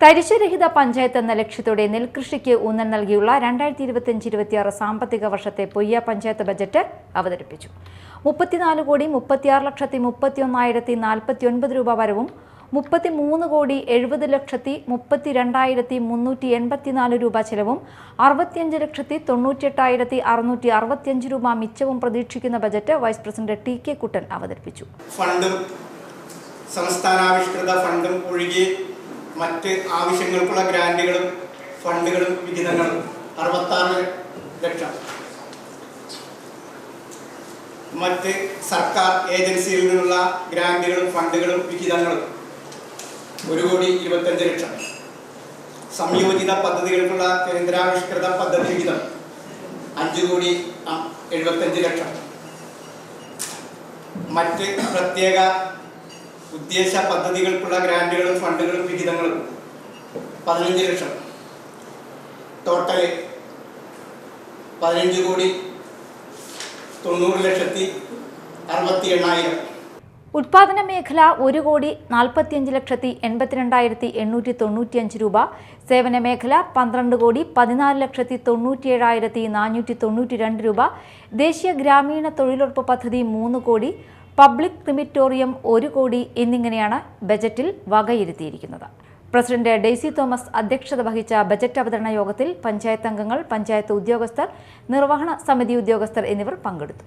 തരിശുരഹിത പഞ്ചായത്ത് എന്ന ലക്ഷ്യത്തോടെ നെൽകൃഷിക്ക് ഊന്നൽ നൽകിയുള്ള രണ്ടായിരത്തി ഇരുപത്തിയഞ്ച് ഇരുപത്തിയാറ് സാമ്പത്തിക വർഷത്തെ പൊയ്യ പഞ്ചായത്ത് ബജറ്റ് അവതരിപ്പിച്ചു. മുപ്പത്തിനാല് കോടി മുപ്പത്തിയാറ് ലക്ഷത്തി മുപ്പത്തിയൊന്നായിരത്തി നാൽപ്പത്തി ഒൻപത് രൂപ വരവും മുപ്പത്തി മൂന്ന് കോടി എഴുപത് ലക്ഷത്തി മുപ്പത്തി രണ്ടായിരത്തി മുന്നൂറ്റി എൺപത്തിനാല് രൂപ ചെലവും അറുപത്തിയഞ്ച് ലക്ഷത്തി തൊണ്ണൂറ്റിയെട്ടായിരത്തി അറുന്നൂറ്റി അറുപത്തിയഞ്ച് രൂപ മിച്ചവും പ്രതീക്ഷിക്കുന്ന budget vice president T K Kuttan അവതരിപ്പിച്ചു. സംസ്ഥാനാവിഷ്കൃത ഫണ്ടും ഒഴികെ മറ്റ് ആവശ്യങ്ങൾക്കുള്ള ഗ്രാന്റുകളും ഫണ്ടുകളും വിഹിതങ്ങളും. അറുപത്താറ് ലക്ഷം. മറ്റ് സർക്കാർ ഏജൻസിയിൽ നിന്നുള്ള ഗ്രാന്റുകളും ഫണ്ടുകളും വിഹിതങ്ങളും ഒരു കോടി ഇരുപത്തഞ്ച് ലക്ഷം. സംയോജിത പദ്ധതികൾക്കുള്ള കേന്ദ്രാവിഷ്കൃത പദ്ധതി വിഹിതം അഞ്ച് കോടി എഴുപത്തഞ്ച് ലക്ഷം. മറ്റ് പ്രത്യേക ഉദ്ദേശ പദ്ധതികൾക്കുള്ള ഗ്രാന്റുകളും ഫണ്ടുകളും വിഹിതങ്ങളും. പതിനഞ്ച് ലക്ഷം. ടോട്ടൽ പതിനഞ്ച് കോടി തൊണ്ണൂറ് ലക്ഷത്തി അറുപത്തി എണ്ണായിരം. ഉത്പാദന മേഖല ഒരു കോടി നാൽപ്പത്തിയഞ്ച് ലക്ഷത്തി എൺപത്തിരണ്ടായിരത്തി എണ്ണൂറ്റി തൊണ്ണൂറ്റിയഞ്ച് രൂപ. സേവന മേഖല പന്ത്രണ്ട് കോടി പതിനാല് ലക്ഷത്തി തൊണ്ണൂറ്റിയേഴായിരത്തി നാനൂറ്റി തൊണ്ണൂറ്റി രണ്ട് രൂപ. ദേശീയ ഗ്രാമീണ തൊഴിലുറപ്പ് പദ്ധതി മൂന്ന് കോടി പബ്ലിക് ക്രിമിറ്റോറിയം ഒരു കോടി എന്നിങ്ങനെയാണ് ബജറ്റിൽ വകയിരുത്തിയിരിക്കുന്നത്. പ്രസിഡന്റ് ഡെയ്സി തോമസ് അധ്യക്ഷത വഹിച്ച ബജറ്റ് അവതരണ യോഗത്തിൽ പഞ്ചായത്ത് അംഗങ്ങൾ പഞ്ചായത്ത് ഉദ്യോഗസ്ഥർ നിർവഹണ സമിതി ഉദ്യോഗസ്ഥർ എന്നിവർ പങ്കെടുത്തു.